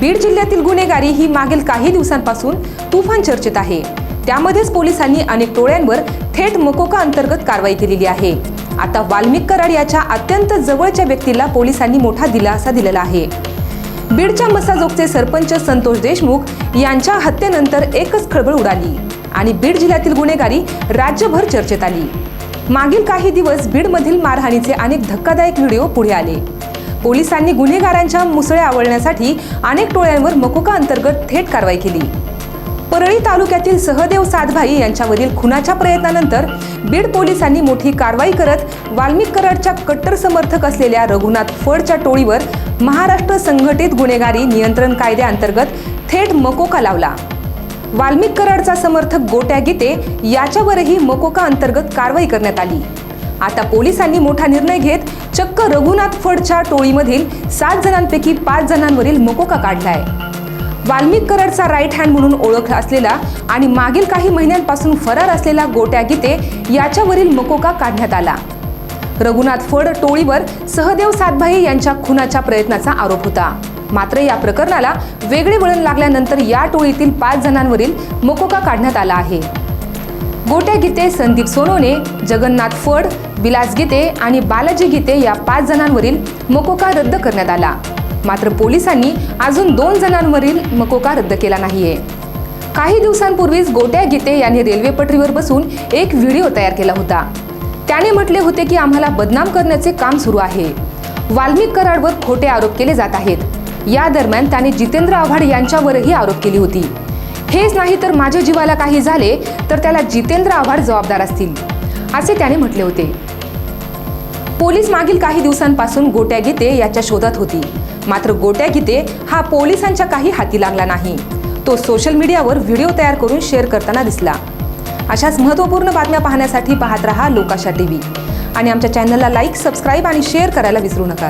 बीड जिल्ह्यातील गुन्हेगारी ही मागील काही दिवसांपासून तुफान चर्चेत आहे. त्यामध्येच पोलिसांनी अनेक टोळ्यांवर थेट मकोका अंतर्गत कारवाई केलेली आहे. आता वाल्मिक कराड याच्या अत्यंत जवळच्या व्यक्तीला पोलिसांनी मोठा दिलासा दिलेला आहे. बीडच्या मसाजोगचे सरपंच संतोष देशमुख यांच्या हत्येनंतर एकच खळबळ उडाली आणि बीड जिल्ह्यातील गुन्हेगारी राज्यभर चर्चेत आली. मागील काही दिवस बीडमधील मारहाणीचे अनेक धक्कादायक व्हिडिओ पुढे आले. पोलिसांनी गुन्हेगारांच्या मुसळ्या आवळण्यासाठी अनेक टोळ्यांवर मकोका अंतर्गत थेट कारवाई केली. परळी तालुक्यातील सहदेव सातभाई यांच्यावरील खुनाच्या प्रयत्नानंतर बीड पोलिसांनी मोठी कारवाई करत वाल्मिक कराडच्या कट्टर समर्थक असलेल्या रघुनाथ फडच्या टोळीवर महाराष्ट्र संघटित गुन्हेगारी नियंत्रण कायद्याअंतर्गत थेट मकोका लावला. वाल्मिक कराडचा समर्थक गोट्या गीते याच्यावरही मकोका अंतर्गत कारवाई करण्यात आली. आता पोलिसांनी मोठा निर्णय घेत चक्क रघुनाथ फडच्या टोळीमधील सात जणांपैकी पाच जणांवरील मकोका काढलाय. वाल्मिक कराडचा राईट हँड म्हणून ओळख असलेला आणि मागील काही महिन्यांपासून फरार असलेला गोट्या गीते याच्यावरील मकोका काढण्यात आला. रघुनाथ फड टोळीवर सहदेव सातभाई यांच्या खुनाच्या प्रयत्नाचा आरोप होता. मात्र या प्रकरणाला वेगळे वळण लागल्यानंतर या टोळीतील पाच जणांवरील मकोका काढण्यात आला आहे. गोट्या गीते संदीप सोनोने जगन्नाथ फड विलास गीते आणि बालाजी गीते या पाच जणांवरील मकोका रद्द करण्यात आला. मात्र पोलिसांनी अजून दोन जणांवरील मकोका रद्द केला नाहीये. काही दिवसांपूर्वीच गोट्या गीते यांनी रेल्वे पटरीवर बसून एक व्हिडिओ तयार केला होता. त्याने म्हटले होते की आम्हाला बदनाम करण्याचे काम सुरू आहे. वाल्मिक कराडवर खोटे आरोप केले जात आहेत. या दरम्यान त्याने जितेंद्र आव्हाड यांच्यावरही आरोप केली होती. हेच नाही तर माझ्या जीवाला काही झाले तर त्याला जितेंद्र आव्हाड जबाबदार असतील असे त्याने म्हटले होते. पोलीस मागील काही दिवसांपासून गोट्या गीते याच्या शोधात होती. मात्र गोट्या गीते हा पोलिसांच्या काही हाती लागला नाही. तो सोशल मीडियावर व्हिडिओ तयार करून शेअर करताना दिसला. अशाच महत्त्वपूर्ण बातम्या पाहण्यासाठी पाहत रहा लोकाशा टी व्ही आणि आमच्या चॅनलला लाईक सबस्क्राईब आणि शेअर करायला विसरू नका.